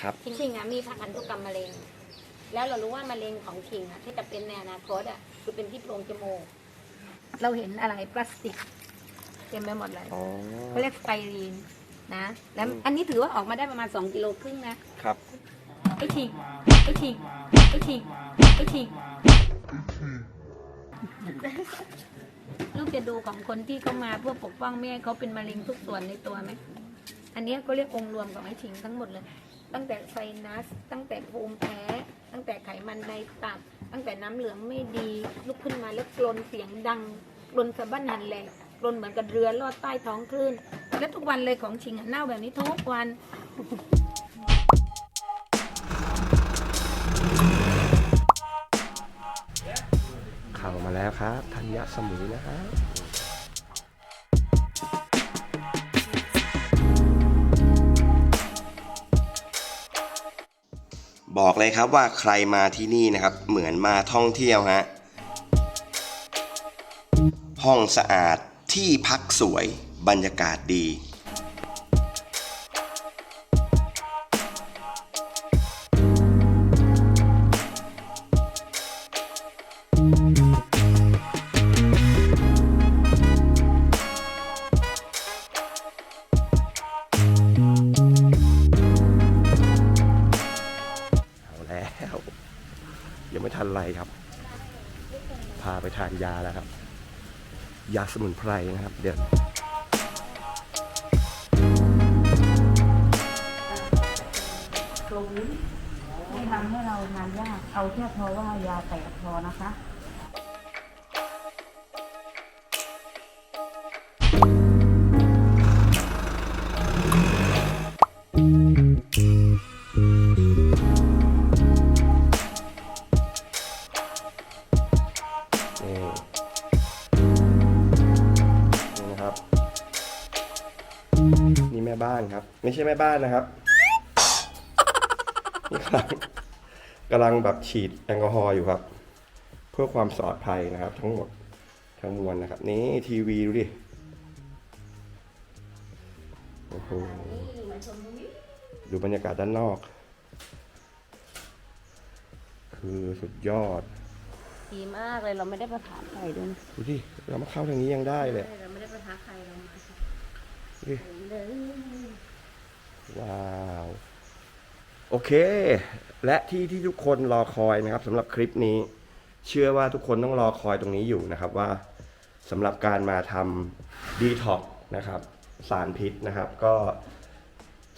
ครับจริงๆอะมีทางพันธุกรรมมะเร็ง แล้วเรารู้ว่ามะเร็งของคิงอะที่จะเป็นในอนาคตอะคือเป็นที่โพรงจมูก เราเห็นอะไรพลาสติกเต็มไปหมดเลยอ๋อ เขาเรียกสไตรีนนะ แล้วอันนี้ถือว่าออกมาได้ประมาณ 2 กิโลครึ่งนะ ครับ ไอชิงไอชิงไอชิงไอชิงลูกจะดูของคนที่เขามาเพื่อปกป้องไม่ให้เขาเป็นมะเร็งทุกส่วนในตัวไหม อันเนี้ยก็เรียกองค์รวมของไอชิงทั้งหมดเลย ตั้งแต่ไซนัส ตั้งแต่ภูมิแพ้ ตั้งแต่ไขมันในตับ ตั้งแต่น้ำเหลืองไม่ดี ลุกขึ้นมาแล้วกลนเสียงดังกลนสะบั้นหันแหลกกลนเหมือนกับเรือลอดใต้ท้องคลื่น และทุกวันเลยของชิงอะเน่าแบบนี้ทุกวันเข้ามาแล้วครับธัญสมุยนะฮะ บอกเลยครับว่าใครมาที่นี่นะครับ เหมือนมาท่องเที่ยวฮะ ห้องสะอาดที่พักสวยบรรยากาศดีอ ยาสมุนไพรนะครับ เดี๋ยวตรงนี้ไม่ทำให้เราทานยาก เอาแค่พอว่ายาแตกพอนะคะ ไม่ใช่แม่บ้านนะครับนี่กำลังกำลังแบบฉีดแอลกอฮอล์อยู่ครับ เพื่อความปลอดภัยนะครับ ทั้งหมดทั้งมวลนะครับ นี่ทีวีดูดิโอ้โหดูบรรยากาศด้านนอก คือสุดยอด ดีมากเลยเราไม่ได้ประทานใครด้วยนะดูดิเรามาเข้าทางนี้ยังได้เลย เราไม่ได้ประทานใครเรามาดิเลย ว้าว โอเค และที่ที่ทุกคนรอคอยนะครับสำหรับคลิปนี้ เชื่อว่าทุกคนต้องรอคอยตรงนี้อยู่นะครับว่าสำหรับการมาทำดีท็อกนะครับ สารพิษนะครับ ก็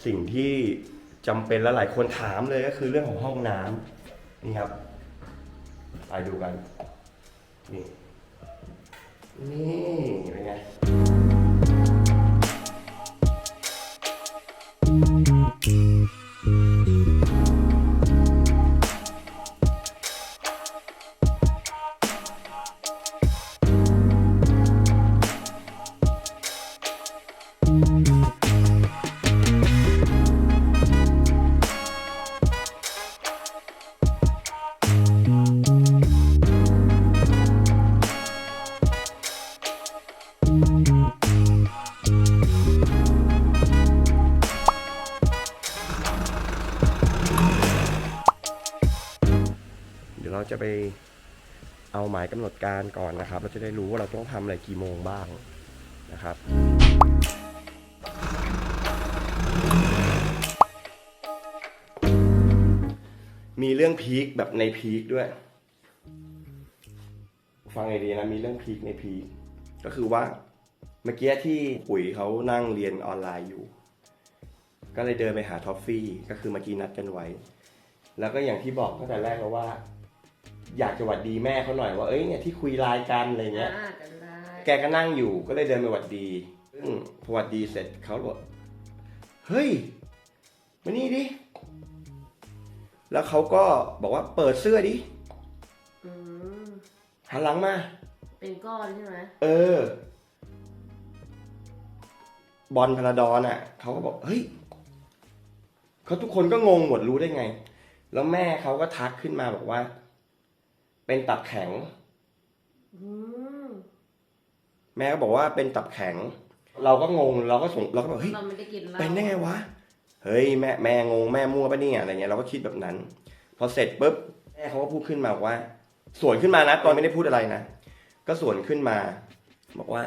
สิ่งที่จำเป็นและหลายคนถามเลยก็คือเรื่องของห้องน้ำนี่ครับไปดูกัน นี่ นี่เป็นไง เอาหมายกำหนดการก่อนนะครับ เราจะได้รู้ว่าเราต้องทำอะไรกี่โมงบ้างนะครับมีเรื่องพีคแบบในพีคด้วย ฟังไอเดียนะมีเรื่องพีคในพีคก็คือว่าเมื่อกี้ที่ปุ๋ยเขานั่งเรียนออนไลน์อยู่ ก็เลยเดินไปหาท็อฟฟี่ก็คือเมื่อกี้นัดกันไว้ แล้วก็อย่างที่บอกตั้งแต่แรกแล้วว่า อยากจะหวัดดีแม่เขาหน่อยว่าเอ้ยเนี่ยที่คุยไลน์กันอะไรเงี้ย อ่ากันได้แกก็นั่งอยู่ก็เลยเดินไปหวัดดีซึ่งพอหวัดดีเสร็จเขาบอกเฮ้ยมานี่ดิ แล้วเขาก็บอกว่าเปิดเสื้อดิอืมหันหลังมา เป็นก้อนใช่ไหมเออ บอลพาราดอนอะเขาก็บอกเฮ้ยเขาทุกคนก็งงหมดรู้ได้ไง แล้วแม่เขาก็ทักขึ้นมาบอกว่า เป็นตับแข็งอืมแม่ก็บอกว่าเป็นตับแข็ง เราก็งงเราก็สงเราก็บอกเฮ้ยเราไม่ได้กินเหล้าเป็นได้ไงวะเฮ้ยแม่แม่งงแม่มั่วปะเนี่ยอะไรเงี้ยเราก็คิดแบบนั้น พอเสร็จปุ๊บแม่เขาก็พูดขึ้นมาว่า สวนขึ้นมานะ ตอนไม่ได้พูดอะไรนะก็สวนขึ้นมา บอกว่า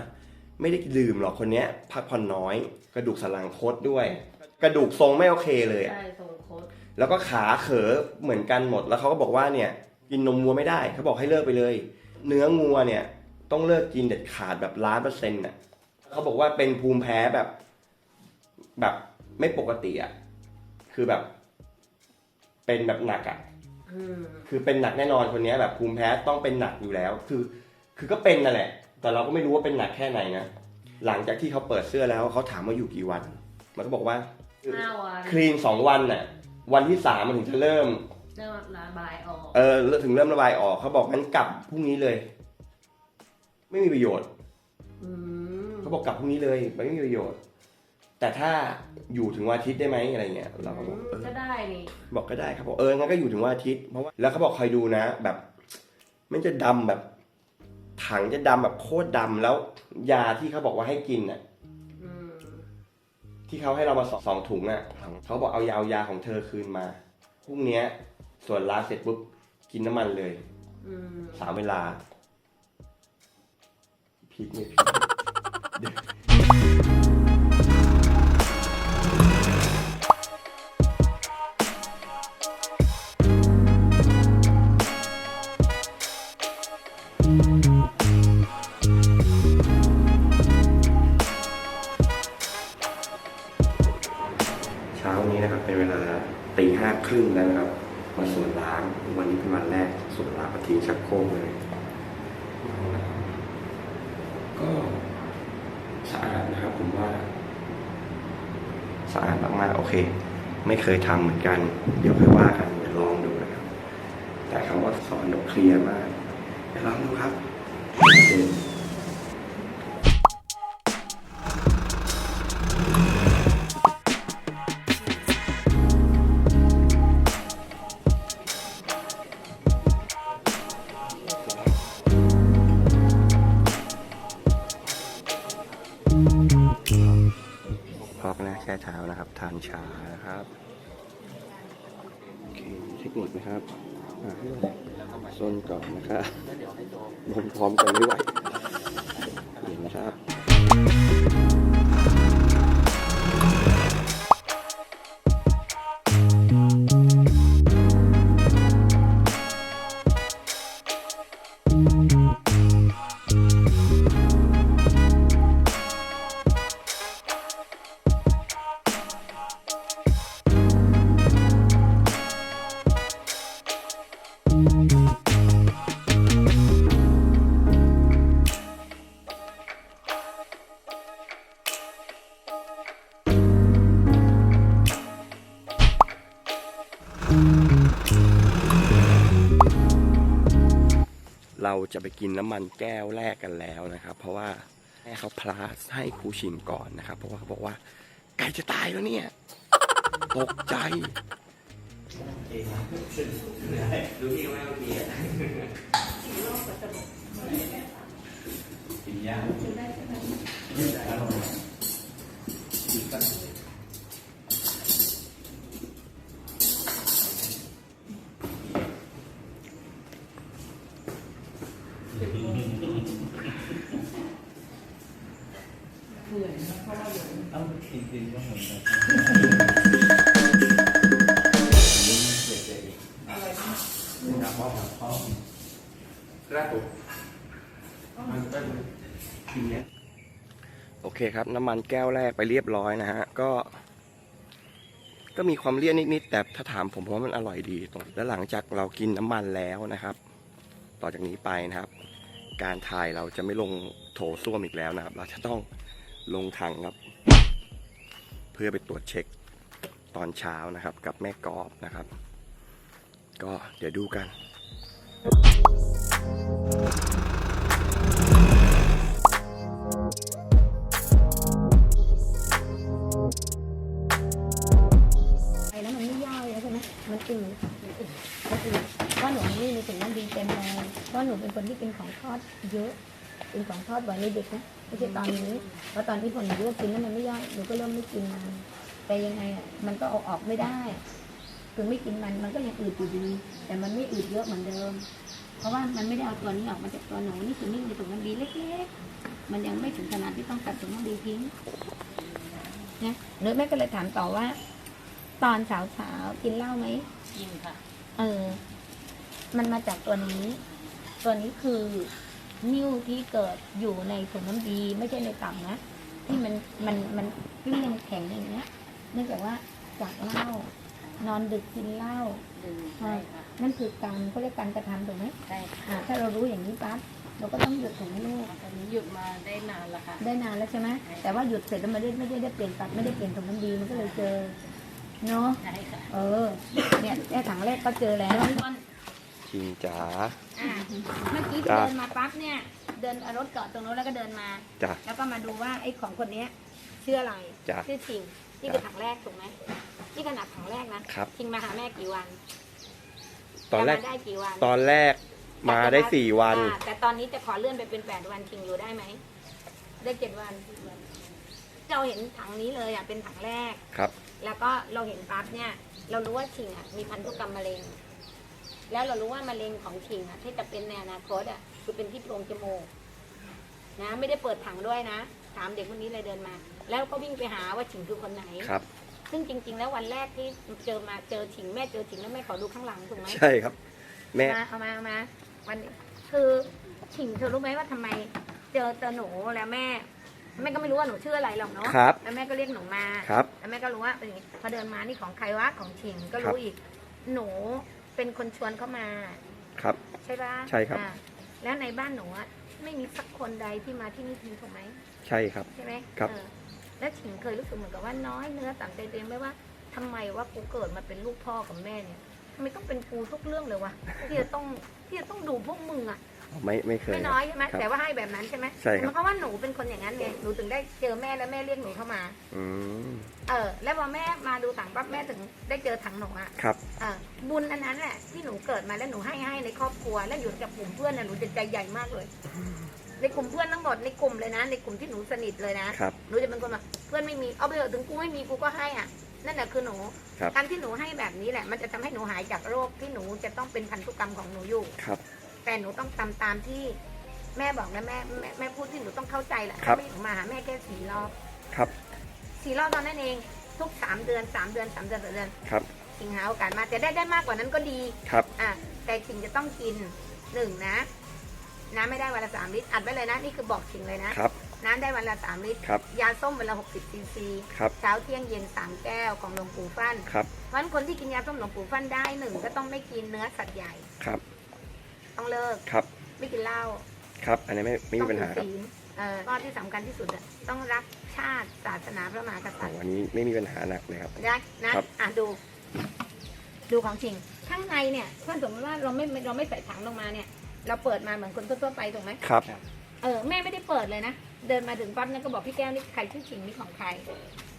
ไม่ได้ลืมหรอกคนเนี้ย พักผ่อนน้อย กระดูกสันหลังคดด้วย กระดูกทรงไม่โอเคเลยอะใช่ทรงโคตรแล้วก็ขาเขอเหมือนกันหมดแล้วเขาก็บอกว่าเนี่ย กินนมวัวไม่ได้เขาบอกให้เลิกไปเลย เนื้องัวเนี่ยต้องเลิกกินเด็ดขาดแบบล้านเปอร์เซ็นต์น่ะเขาบอกว่าเป็นภูมิแพ้แบบแบบไม่ปกติอะคือแบบ เป็นแบบหนักอะอืมคือเป็นหนักแน่นอนคนเนี้ยแบบภูมิแพ้ต้องเป็นหนักอยู่แล้ว คือ คือก็เป็นนั่นแหละ แต่เราก็ไม่รู้ว่าเป็นหนักแค่ไหนนะหลังจากที่เขาเปิดเสื้อแล้วเขาถามว่าอยู่กี่วัน มันก็บอกว่าห้าวันคลีนสองวันน่ะ วันที่สามมันถึงจะเริ่ม เริ่มระบายออก เออถึงเริ่มระบายออกเขาบอกงั้นกลับพรุ่งนี้เลย ไม่มีประโยชน์อืมเขาบอกกลับพรุ่งนี้เลยมันไม่มีประโยชน์ แต่ถ้าอยู่ถึงวันอาทิตย์ได้ไหมอะไรเงี้ยเราก็บอกเออก็ได้นี่บอกก็ได้ครับบอกเอองั้นก็อยู่ถึงวันอาทิตย์เพราะว่าแล้วเขาบอกคอยดูนะ แบบมันจะดำแบบ ถังจะดำแบบโคตรดำแล้ว ยาที่เขาบอกว่าให้กินน่ะอืมที่เขาให้เรามาสองสองถุงอะเขาบอกเอายาเอายาของเธอคืนมาพรุ่งเนี้ย ส่วนล้างเสร็จปุ๊บกินน้ำมันเลยอืมสามเวลาผิดไม่ผิดเช้านี้นะครับเป็นเวลาตีห้าครึ่งแล้วนะครับ มาสวนล้าง วันนี้เป็นวันแรกสวนล้างมาทิ้งชักโครกเลย ก็สะอาดนะครับผมว่าสะอาดมากๆโอเค ไม่เคยทำเหมือนกัน เดี๋ยวค่อยว่ากันเดี๋ยวลองดูนะครับ แต่คำว่าสอนเคลียร์มากเดี๋ยวลองดูครับ พอกนะแช่เท้านะครับ ทานชานะครับโอเคมีเทคนิคนะครับส้นก่อนนะครับนมพร้อมกันไม่ไหวเห็นนะครับ เราจะไปกินน้ำมันแก้วแรกกันแล้วนะครับ เพราะว่าแม่เขาพลาสให้ครูชิมก่อนนะครับ เพราะว่าเขาบอกว่าไก่จะตายแล้วเนี่ย ตกใจ โอเคครับ น้ำมันแก้วแรกไปเรียบร้อยนะฮะ ก็ ก็มีความเลี่ยนนิด ๆ แต่ถ้าถามผมผมว่ามันอร่อยดีตรงแล้วหลังจากเรากินน้ำมันแล้วนะครับ ต่อจากนี้ไปนะครับ การถ่ายเราจะไม่ลงโถส้วมอีกแล้วนะครับ เราจะต้องลงถังครับ เพื่อไปตรวจเช็คตอนเช้านะครับ กับแม่กอบนะครับ ก็เดี๋ยวดูกันไปแล้วมันไม่ย่อยแล้วใช่ไหมมันอึดมันอึะหนูเป็นคนที่กินของทอดเยอะเป็นของทอดบ่อยในเด็กนะไม่ใช่ตอนนี้เพราะตอนที่ผมหนูลวกกินแล้วมันไม่ย่อยหนูก็เริ่มไม่กินมันแต่ยังไงอะมันก็เอาออกไม่ได้ถึงไม่กินมันมันก็ยังอืดอยู่ดี แต่มันไม่อืดเยอะเหมือนเดิม เพราะว่ามันไม่ได้เอาตัวนี้ออกมาจากตัวหนูนี่คือนิ่งในถุงน้ำดีเล็กๆมันยังไม่ถึงขนาดที่ต้องตัดถุงน้ำดีทิ้งนะเนื้อแม่ก็เลยถามต่อว่า ตอนสาวๆกินเหล้าไหมกินค่ะ เออ มันมาจากตัวนี้ ตัวนี้คือนิ้วที่เกิดอยู่ในถุงน้ำดี ไม่ใช่ในตับนะที่มันมันมันเกลี้ยงแข็งอย่างเงี้ยเนื่องจากว่าจากเหล้านอนดึกกินเหล้าดื่มใช่ค่ะนั่นคือกรรมเขาเรียกการกระทำถูกไหมใช่ค่ะอ่าถ้าเรารู้อย่างนี้ปั๊บเราก็ต้องหยุดถูกไหมลูกตอนนี้หยุดมาได้นานแล้วค่ะ ได้นานแล้วใช่ไหมแต่ว่าหยุดเสร็จแล้วไม่ได้ไม่ได้ได้เปลี่ยนตับไม่ได้เปลี่ยนถุงน้ำดีมันก็เลยเจอเนาะใช่ค่ะเออ เนี่ยแค่ถังแรกก็เจอแล้ว ชิงจ๋าอะเมื่อกี้ที่จ้ะเดินมาปั๊บเนี่ย เดินเอารถเกาะตรงโน้นแล้วก็เดินมา จ้ะ แล้วก็มาดูว่าไอ้ของคนเนี้ยชื่ออะไรจ้ะชื่อชิงนี่คือถังแรกถูกไหมนี่ขนาดถังแรกนะครับชิงมาหาแม่กี่วันตอนแรก จะมาได้กี่วันตอนแรกมาได้สี่วัน อ่าแต่ตอนนี้จะขอเลื่อนไปเป็นแปดวันชิงอยู่ได้ไหมได้เจ็ดวันเราเห็นถังนี้เลยอะเป็นถังแรก ครับ แล้วก็เราเห็นปั๊บเนี่ย เรารู้ว่าชิงอะมีพันธุกรรมมะเร็ง แล้วเรารู้ว่ามะเร็งของชิงอะที่จะเป็นในอนาคตอะคือเป็นที่โพรงจมูกนะ ไม่ได้เปิดถังด้วยนะ ถามเด็กคนนี้เลยเดินมา แล้วก็วิ่งไปหาว่าชิงคือคนไหนครับ ซึ่งจริง ๆ แล้ววันแรกที่เจอมาเจอชิงแม่เจอชิงแล้วแม่ขอดูข้างหลังถูกไหมใช่ครับ แม่มาเอามาเอามาวันนี้คือชิงเธอรู้ไหมว่าทำไม เจอเจอหนูแล้วแม่แม่ก็ไม่รู้ว่าหนูชื่ออะไรหรอกเนาะครับแล้วแม่ก็เรียกหนูมาครับแล้วแม่ก็รู้ว่าเป็นอย่างนี้พอเดินมานี่ของใครวะของชิงก็ครัรู้บอีก หนู เป็นคนชวนเข้ามา ครับ ใช่ปะใช่ครับ อ่าแล้วในบ้านหนูอะไม่มีสักคนใดที่มาที่นี่ทีถูกไหมใช่ครับ ใช่ไหมครับ เออแล้วฉิงเคยรู้สึกเหมือนกับว่าน้อยเนื้อต่ำใจเต็มไหมว่าทำไมว่ากูเกิดมาเป็นลูกพ่อกับแม่เนี่ยทำไมต้องเป็นกูทุกเรื่องเลยวะที่จะต้องที่จะต้องดูพวกมึงอะ ไม่ไม่เคยไม่น้อยใช่ไหมครับ แต่ว่าให้แบบนั้นใช่ไหมใช่ครับ เพราะว่าหนูเป็นคนอย่างนั้นไงหนูถึงได้เจอแม่แล้วแม่เรียกหนูเข้ามา อืมเออ แล้วพอแม่มาดูถังปั๊บแม่ถึงได้เจอถังหนูอะครับ เออบุญอันนั้นแหละที่หนูเกิดมาแล้วหนูให้ให้ในครอบครัว แล้วอยู่กับกลุ่มเพื่อนน่ะหนูจะใจใหญ่มากเลย ในกลุ่มเพื่อนทั้งหมดในกลุ่มเลยนะ ในกลุ่มที่หนูสนิทเลยนะ ครับ หนูจะเป็นคนแบบเพื่อนไม่มีเอาไปเถอะถึงกูไม่มีกูก็ให้อะนั่นแหละคือหนูครับ การที่หนูให้แบบนี้แหละ มันจะทำให้หนูหายจากโรคที่หนูจะต้องเป็นพันธุกรรมของหนูอยู่ ครับ แต่หนูต้องทำตามที่แม่บอกนะแม่แม่แม่พูดที่หนูต้องเข้าใจแหละครับไม่หนูมาหาแม่แค่สี่รอบครับสี่รอบตอนนั้นเอง ทุกสามเดือนสามเดือนสามเดือนต่อเดือนครับสิงหาโอกาสมาแต่ได้ได้มากกว่านั้นก็ดี ครับอะแต่ชิงจะต้องกินหนึ่งนะ น้ำไม่ได้วันละสามลิตรอัดไว้เลยนะ นี่คือบอกชิงเลยนะ ครับ น้ำได้วันละสามลิตร ครับ ยาส้มวันละหกสิบซีซีครับ เช้าเที่ยงเย็นสามแก้วของหลวงปู่ฟั่นครับวันคนที่กินยาส้มหลวงปู่ฟั่นได้หนึ่งก็ต้องไม่กินเนื้อสัตว์ใหญ่ ครับ ต้องเลิก ครับ ไม่กินเหล้าครับ อันนี้ไม่ไม่มีปัญหาครับ ต้องถือศีลเอ่อก็ที่สำคัญที่สุดอะต้องรักชาติศาสนาพระมหากษัอ๋ตอริย์ อันนี้ไม่มีปัญหาหนักเลยครับได้นะครับ อะดู ดูของจริง ข้างในเนี่ยถ้าสมมติว่าเราไม่เราไม่ใส่ถังลงมาเนี่ย เราเปิดมาเหมือนคนทั่วๆไปถูกไหมครับ เออแม่ไม่ได้เปิดเลยนะ เดินมาถึงปั๊บเนี่ยก็บอกพี่แก้วนี่ใครชื่อชิงนี่ของใคร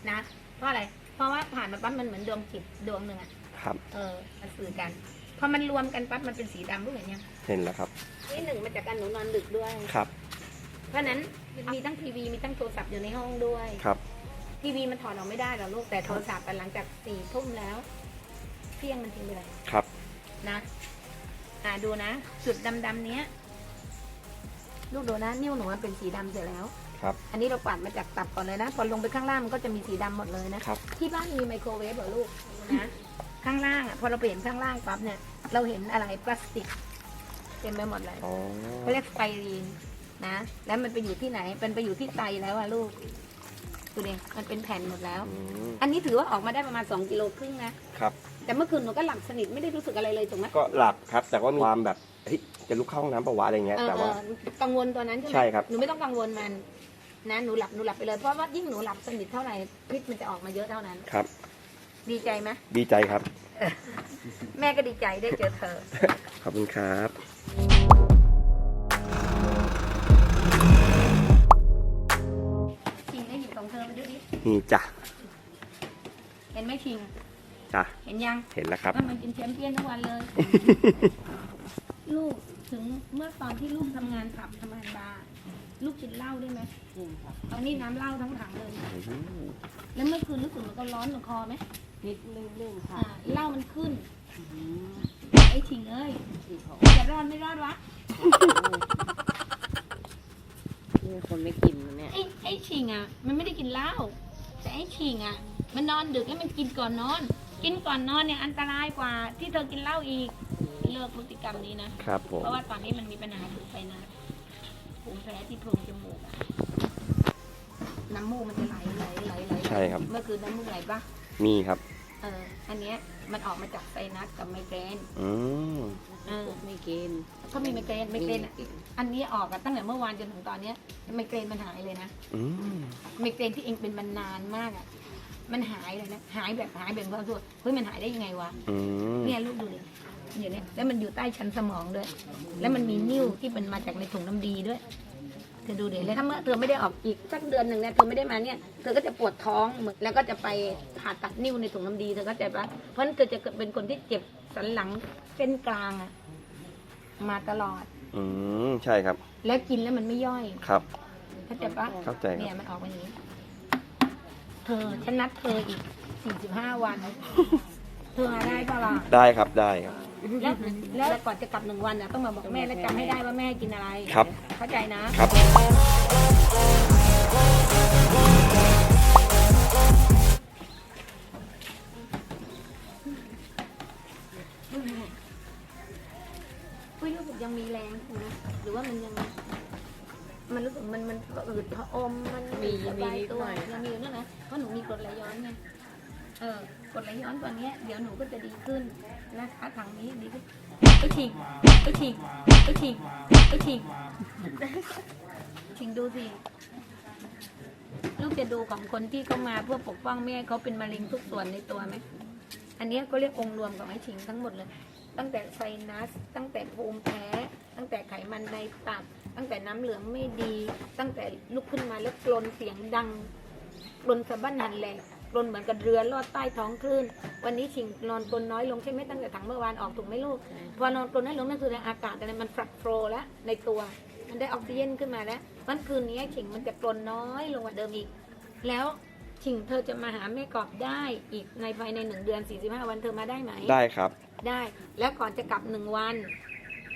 นะเพราะอะไร เพราะว่าผ่านมาปั๊บมันเหมือนดวงจิตดวงหนึ่งอะครับ เออมันสื่อกันพ อมันรวมกันปั๊บมันเป็นสีดำรู้เห็นยังเห็นแล้วครับ นี่หนึ่งมาจากการหนูนอนดึกด้วย ครับ เพราะฉะนั้นมีทั้งทีวีมีทั้งโทรศัพท์อยู่ในห้องด้วย ครับ ทีวีมันถอดออกไม่ได้หรอกลูกแต่โทรศัพท์อะหลังจากสี่ทุ่มแล้วเที่ยงมันทิ้งไปเลยครับ นะอ่าดูนะ จุดดำๆเนี้ย ลูกดูนะนิ้วหนูมันเป็นสีดำเสร็จแล้ว ครับ อันนี้เราปัดมาจากตับก่อนเลยนะพอลงไปข้างล่างมันก็จะมีสีดำหมดเลยนะครับ ที่บ้านมีไมโครเวฟเหรอลูกนะ ข้างล่างอะพอเราไปเห็นข้างล่างปั๊บเนี่ย เราเห็นอะไรพลาสติกเต็มไปหมดเลยอ๋อเขาเรียกสไตรีนนะ แล้วมันไปอยู่ที่ไหนเป็นไปอยู่ที่ไตแล้วอะลูกดูดิมันเป็นแผ่นหมดแล้วอืมอันนี้ถือว่าออกมาได้ประมาณ2กิโลครึ่งนะครับ แต่เมื่อคืนหนูก็หลับสนิทไม่ได้รู้สึกอะไรเลยถูกไหมก็หลับครับ แต่ว่ามีความแบบเฮ้ยจะลุกเข้าห้องน้ำประวะอะไรเงี้ยเออแต่ว่าเออกังวลตัวนั้นใช่ไหมใช่ครับหนูไม่ต้องกังวลมันนะหนูหลับหนูหลับไปเลยเพราะว่ายิ่งหนูหลับสนิทเท่าไหร่พิษมันจะออกมาเยอะเท่านั้นครับ ดีใจไหมดีใจครับ แม่ก็ดีใจได้เจอเธอ ขอบคุณครับ ชิงได้หยิบของเธอไปดูดิ นี่จ้ะเห็นไหมชิง จ้ะเห็นยังเห็นแล้วครับ ว่ามันเป็นแชมเปี้ยนทั้งวันเลย ลูกถึงเมื่อตอนที่ลูกทำงานผับทำงานบาร์ลูกกินเหล้าได้ไหมจริงค่ะเอานี่น้ำเหล้าทั้งถังเลยโอ้โหแล้วเมื่อคืนรู้สึกมันก็ร้อนในคอไหม นิดลื่นๆค่ะอ่าเหล้ามันขึ้นอืมไอ้ชิงเอ้ยที่เขาจะรอดไม่รอดวะ นี่คนไม่กินนะเนี่ย ไอ้ไอ้ชิงอะ มันไม่ได้กินเหล้าแต่ไอ้ชิงอะ มันนอนดึกแล้วมันกินก่อนนอน กินก่อนนอนเนี่ยอันตรายกว่าที่เธอกินเหล้าอีก เลิกพฤติกรรมนี้นะ ครับผม เพราะว่าตอนนี้มันมีปัญหาถูกไฟนะภูมิแพ้ที่โพรงจมูกอะน้ำมูกมันจะไหลไหลไหลไหลใช่ครับ เมื่อคืนน้ำมูกไหลปะ มีครับ เอออันเนี้ยมันออกมาจากไซนัสกับไมเกรนอืมเออไม่กินเขามีไมเกรนไมเกรนอะอันนี้ออกอะตั้งแต่เมื่อวานจนถึงตอนเนี้ยไมเกรนมันหายเลยนะอืมไมเกรนที่เองเป็นมันนานมากอะมันหายเลยนะหายแบบหายแบบความรู้สึกว่าเฮ้ยมันหายได้ยังไงวะอืมเนี่ยลูกดูดิอยู่เนี่ยแล้วมันอยู่ใต้ชั้นสมองด้วย แล้วมันมีนิ่วที่มันมาจากในถุงน้ำดีด้วย เธอดูดิแล้วถ้าเมื่อเธอไม่ได้ออกอีกสักเดือนหนึ่งเนี่ยเธอไม่ได้มาเนี่ยเธอก็จะปวดท้องเหมือนแล้วก็จะไปผ่าตัดนิ่วในถุงน้ำดีเธอก็ใจปะเพราะฉะนั้นเธอจะเป็นคนที่เจ็บสันหลังเส้นกลางอะมาตลอด อืมใช่ครับ แล้วกินแล้วมันไม่ย่อยครับ เข้าใจปะเข้าใจครับ เนี่ยมันออกมาอย่างนี้ เธอฉันนัดเธออีกสี่สิบห้าวัน เธอมาได้ปะล่ะได้ครับได้ครับ แล้วแล้วก่อนจะกลับหนึ่งวันน่ะต้องมาบอกแม่และจำให้ได้ว่าแม่กินอะไร ครับ เข้าใจนะ ครับอุ้ยรู้สึกยังมีแรงอยู่นะ หรือว่ามันยัง มันรู้สึกมันมันอืดผอม มันมีสบายมีนิดตัวหน่อย ยังมีอยู่นั่นนะเพราะหนูมีกรดไหลย้อนไง เออกรดไหลย้อนตัวเนี้ยเดี๋ยวหนูก็จะดีขึ้น นะคะถังนี้ดีขึ้นไปฉีกไปฉีกไปฉีกไปฉีกชิงดูสิลูกจะดูของคนที่เขามาเพื่อปกป้องแม่เขาเป็นมะเร็งทุกส่วนในตัวไหม อันนี้ก็เรียกองค์รวมของไอ้ชิงทั้งหมดเลย ตั้งแต่ไซนัส ตั้งแต่ภูมิแพ้ ตั้งแต่ไขมันในตับ ตั้งแต่น้ำเหลืองไม่ดี ตั้งแต่ลุกขึ้นมาแล้วกลนเสียงดังกลนสะบั้นหันแหลก ลนเหมือนกับเรือลอดใต้ท้องคลื่น วันนี้ชิงนอนกลนน้อยลงใช่ไหมตั้งแต่ถังเมื่อวานออกถูกไหมลูก พอนอนกลนน้อยลงนั่นคืออากาศอะไรมันฟรักโฟรแล้วในตัว มันได้ออกซิเจนขึ้นมาแล้ววันคืนนี้ชิงมันจะกลนน้อยลงกว่าเดิมอีก แล้วชิงเธอจะมาหาแม่กอบได้อีกในภายในหนึ่งเดือน 45 วันเธอมาได้ไหมได้ครับ ได้ แล้วก่อนจะกลับหนึ่งวัน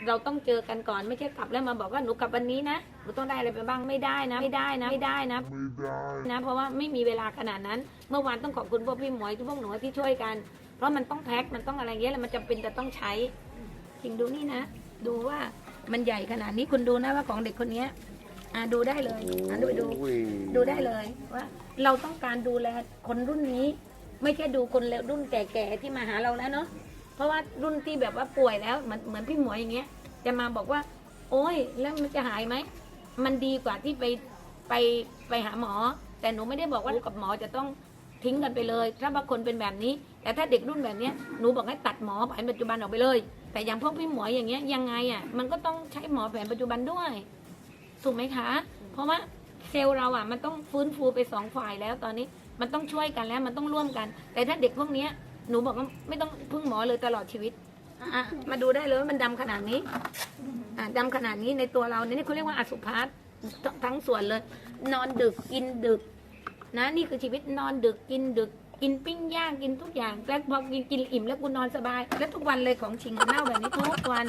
เราต้องเจอกันก่อนไม่ใช่กลับแล้วมาบอกว่าหนูกลับวันนี้นะหนูต้องได้อะไรไปบ้างไม่ได้นะ ไม่ได้นะไม่ได้นะนะ เพราะว่าไม่มีเวลาขนาดนั้น เมื่อวานต้องขอบคุณพวกพี่หมวยทุกพวกหนูที่ช่วยกัน เพราะมันต้องแพ็คมันต้องอะไรเงี้ยแล้วมันจำเป็นจะต้องใช้ชิงดูนี่นะดูว่ามันใหญ่ขนาดนี้คุณดูนะว่าของเด็กคนเนี้ยอ่าดูได้เลยอ่าดูดูโอ้ยดูได้เลยว่า เราต้องการดูแลคนรุ่นนี้ ไม่ใช่ดูคนรุ่นแก่ๆที่มาหาเราแล้วเนาะ เพราะว่ารุ่นที่แบบว่าป่วยแล้วเหมือนเหมือนพี่หมวยอย่างเงี้ยจะมาบอกว่า โอ้ยแล้วมันจะหายไหมมันดีกว่าที่ไปไปไปหาหมอ แต่หนูไม่ได้บอกว่ากับหมอจะต้องทิ้งกันไปเลย ถ้าบางคนเป็นแบบนี้ แต่ถ้าเด็กรุ่นแบบเนี้ยหนูบอกให้ตัดหมอแผนปัจจุบันออกไปเลย แต่อย่างพวกพี่หมวยอย่างเงี้ยยังไงอะมันก็ต้องใช้หมอแผนปัจจุบันด้วยถูกไหมคะ เพราะว่าเซลล์เราอะมันต้องฟื้นฟูไปสองฝ่ายแล้วตอนนี้มันต้องช่วยกันแล้วมันต้องร่วมกัน แต่ถ้าเด็กพวกเนี้ย หนูบอกว่าไม่ต้องพึ่งหมอเลยตลอดชีวิตอะมาดูได้เลยว่ามันดำขนาดนี้อะดำขนาดนี้ในตัวเราเนี่ยนี่เขาเรียกว่าอสุภาษทั้งทั้งส่วนเลย นอนดึกกินดึก นะนี่คือชีวิตนอนดึกกินดึกกินปิ้งย่างกินทุกอย่างแล้วพอกินกินอิ่มแล้วกูนอนสบาย แล้วทุกวันเลยของชิงเน่าแบบนี้ทุกวัน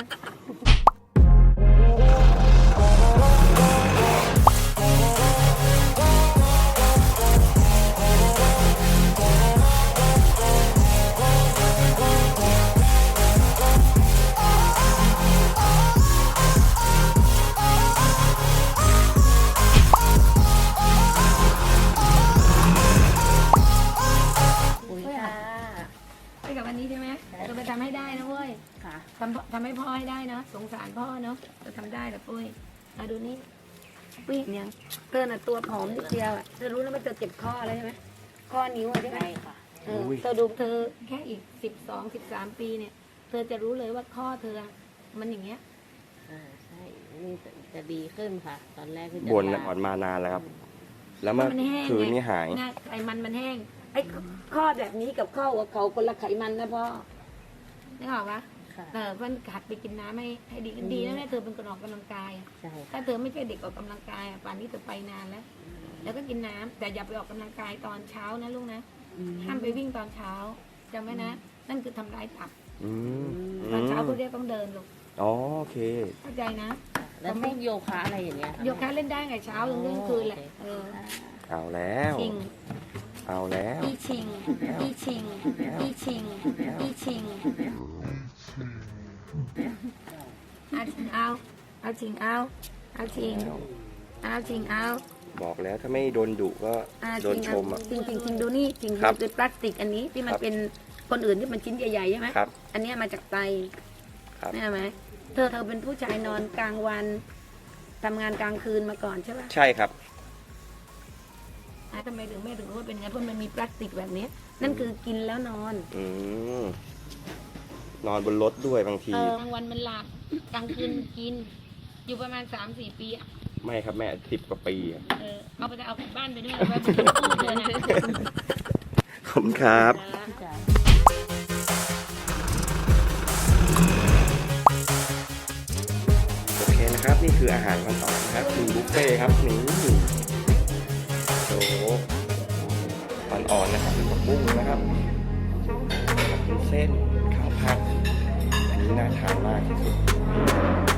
อน่ะตัวผอมนิดเดียวอะเธอรู้แล้วว่าเธอเจ็บข้อแล้วใช่ไหมข้อนิ้วอะใช่ไหมใช่ค่ะ เออเธอดูเธอแค่อีกสิบสองสิบสามปีเนี่ย เธอจะรู้เลยว่าข้อเธออะมันอย่างเงี้ยอ่าใช่นี่จะจะดีขึ้นค่ะ ตอนแรกคือจะบนยากก่อนมานานแล้วครับ แล้วเมื่อมันแห้งคืนไงนี้หายหน้าไขมันมันแห้งไอ้ข้อแบบนี้กับข้อหัวเขาคนละไขมันนะพ่อนึกออกปะ ค่ะ เออเพื่อนหัดไปกินน้ำให้ให้ดีดีนะเนี่ยเธอเป็นคนออกกำลังกายอะใช่ถ้าเธอไม่ใช่เด็กออกกำลังกายอะป่านนี้เธอไปนานแล้ว แล้วก็กินน้ำแต่อย่าไปออกกำลังกายตอนเช้านะลูกนะห้ามไปวิ่งตอนเช้าจำไว้นะ นั่นคือทำร้ายตับอืมตอนเช้าพวกเรียกต้องเดินลูกอ๋อโอเค เข้าใจนะ แล้วพวกโยคะอะไรอย่างเงี้ยโยคะเล่นได้ไงเช้าถึงเที่ยงคืนแหละเออเอาแล้ว ชิงเอาแล้ว อีชิงอีชิงอีชิงอีชิง เอาชิงเอา เอาชิงเอา เอาชิงเอาชิงเอาบอกแล้วถ้าไม่โดนดุก็อ่าโดนชมอะ จริงจริงจริงดูนี่จริงครับคือพลาสติกอันนี้ที่มันครับเป็นคนอื่นที่มันชิ้นใหญ่ๆใช่ไหมครับอันเนี้ยมาจากไตครับแน่ไหมเธอเธอเป็นผู้ชายนอนกลางวันทำงานกลางคืนมาก่อนใช่ปะ ใช่ครับ อะทำไมถึงไม่ถึงรู้ว่าเป็นไงเพราะมันมีพลาสติกแบบเนี้ยนั่นคือกินแล้วนอน อืม นอนบนรถด้วยบางที เออกลางวันมันหลับกลางคืนกิน อยู่ประมาณสามสี่ปีอะไม่ครับแม่สิบกว่าปีอะเออเอาไปเอากลับบ้านไปด้วยเอาไว้บนตู้เธอนะขอบคุณครับจ้ะโอเคนะครับ นี่คืออาหารวันต่อนะครับมีบุฟเฟ่ต์ครับนี่โอ้โหอ่อนๆนะครับเป็นผักบุ้งนะครับกับเป็นเส้น ที่น่าทานมากที่สุด